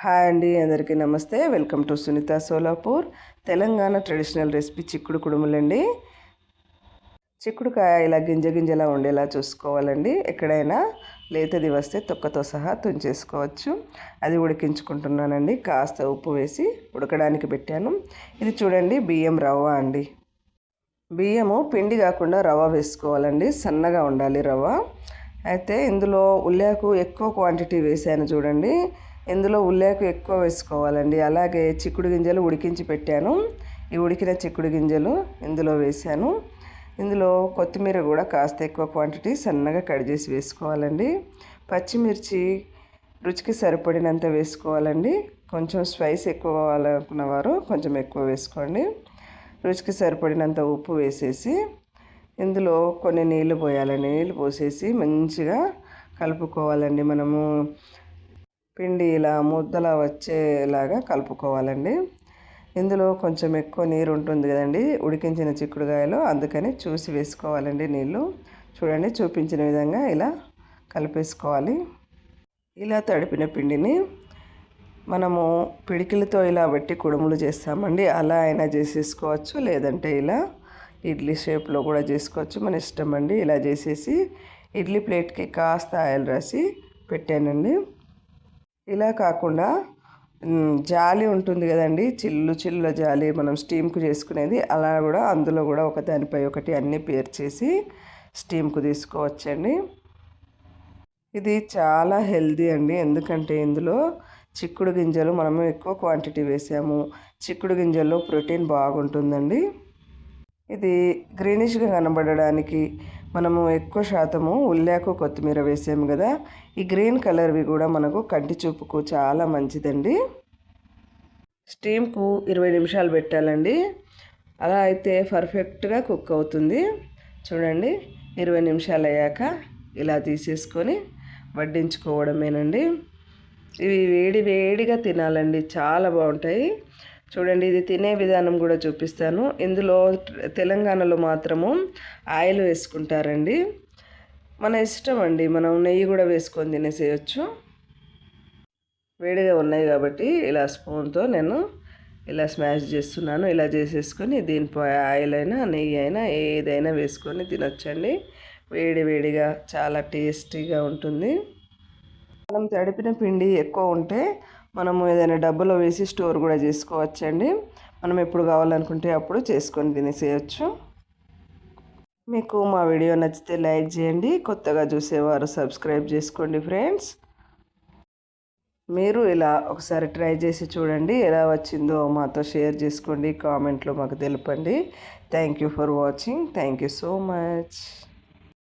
Hi అండి అందరికీ నమస్తే. Welcome to Sunitha Solapur Telangana traditional recipe చిక్కుడు కుడుములండి. చిక్కుడుకాయ ఇలా గింజ గింజలా ఉండేలా చూసుకోవాలండి. ఎక్కడైనా లేతది వస్తే తొక్కతో సహా తుంచేసుకోవచ్చు. అది ఉడికించుకుంటున్నానండి. కాస్త ఉప్పు వేసి ఉడకడానికి పెట్టాను. ఇది చూడండి బియ్యం రవ్వ అండి. బియ్యము పిండి కాకుండా రవ్వ వేసుకోవాలండి. సన్నగా ఉండాలి రవ్వ. అయితే ఇందులో ఉల్లాకు ఎక్కువ క్వాంటిటీ వేసాను చూడండి. ఇందులో ఉల్లేకు ఎక్కువ వేసుకోవాలండి. అలాగే చిక్కుడు గింజలు ఉడికించి పెట్టాను. ఈ ఉడికిన చిక్కుడు గింజలు ఇందులో వేసాను ఇందులో కొత్తిమీర కూడా కాస్త ఎక్కువ క్వాంటిటీ సన్నగా కట్ చేసి వేసుకోవాలండి. పచ్చిమిర్చి రుచికి సరిపడినంత వేసుకోవాలండి. కొంచెం స్పైస్ ఎక్కువ కావాలనుకున్న వారు కొంచెం ఎక్కువ వేసుకోండి. రుచికి సరిపడినంత ఉప్పు వేసేసి ఇందులో కొన్ని నీళ్ళు పోయాలండి. నీళ్ళు పోసేసి మంచిగా కలుపుకోవాలండి మనము. పిండి ఇలా ముద్దలా వచ్చేలాగా కలుపుకోవాలండి. ఇందులో కొంచెం ఎక్కువ నీరు ఉంటుంది కదండి. ఉడికించిన చిక్కుడుకాయలు అందుకని చూసి వేసుకోవాలండి నీళ్ళు. చూడండి చూపించిన విధంగా ఇలా కలిపేసుకోవాలి. ఇలా తడిపిన పిండిని మనము పిడికిలతో ఇలా పెట్టి కుడుములు చేస్తామండి. అలా అయినా చేసేసుకోవచ్చు లేదంటే ఇలా ఇడ్లీ షేప్లో కూడా చేసుకోవచ్చు. మన ఇష్టం అండి. ఇలా చేసేసి ఇడ్లీ ప్లేట్కి కాస్త ఆయిల్ రాసి పెట్టానండి. ఇలా కాకుండా జాలి ఉంటుంది కదండి. చిల్లు చిల్లుల జాలి మనం స్టీమ్కు చేసుకునేది. అలా కూడా అందులో కూడా ఒక దానిపై ఒకటి అన్నీ పేర్చేసి స్టీమ్కు తీసుకోవచ్చండి. ఇది చాలా హెల్దీ అండి. ఎందుకంటే ఇందులో చిక్కుడు గింజలు మనము ఎక్కువ క్వాంటిటీ వేసాము. చిక్కుడు గింజల్లో ప్రోటీన్ బాగుంటుందండి. ఇది గ్రీనిష్గా కనబడడానికి మనము ఎక్కువ శాతము ఉల్లాకు కొత్తిమీర వేసాము కదా. ఈ గ్రీన్ కలర్వి కూడా మనకు కంటి చూపుకు చాలా మంచిదండి. స్టీమ్కు ఇరవై నిమిషాలు పెట్టాలండి. అలా అయితే పర్ఫెక్ట్గా కుక్ అవుతుంది. చూడండి ఇరవై నిమిషాలు అయ్యాక ఇలా తీసేసుకొని వడ్డించుకోవడమేనండి. ఇవి వేడి వేడిగా తినాలండి చాలా బాగుంటాయి. చూడండి ఇది తినే విధానం కూడా చూపిస్తాను. ఇందులో తెలంగాణలో మాత్రము ఆయిల్ వేసుకుంటారండి. మన ఇష్టం అండి మనం నెయ్యి కూడా వేసుకొని తినేసేయచ్చు. వేడిగా ఉన్నాయి కాబట్టి ఇలా స్పూన్తో నేను ఇలా స్మాష్ చేస్తున్నాను. ఇలా చేసేసుకొని దీనిపై ఆయిల్ అయినా నెయ్యి అయినా ఏదైనా వేసుకొని తినొచ్చండి. వేడి వేడిగా చాలా టేస్టీగా ఉంటుంది. మనం తడిపిన పిండి ఎక్కువ ఉంటే మనము ఏదైనా డబ్బులో వేసి స్టోర్ కూడా చేసుకోవచ్చండి. మనం ఎప్పుడు కావాలనుకుంటే అప్పుడు చేసుకొని తినేసేయచ్చు. మీకు మా వీడియో నచ్చితే లైక్ చేయండి. కొత్తగా చూసేవారు సబ్స్క్రైబ్ చేసుకోండి ఫ్రెండ్స్. మీరు ఇలా ఒకసారి ట్రై చేసి చూడండి. ఎలా వచ్చిందో మాతో షేర్ చేసుకోండి. కామెంట్లో మాకు తెలపండి. Thank you for watching. Thank you so much.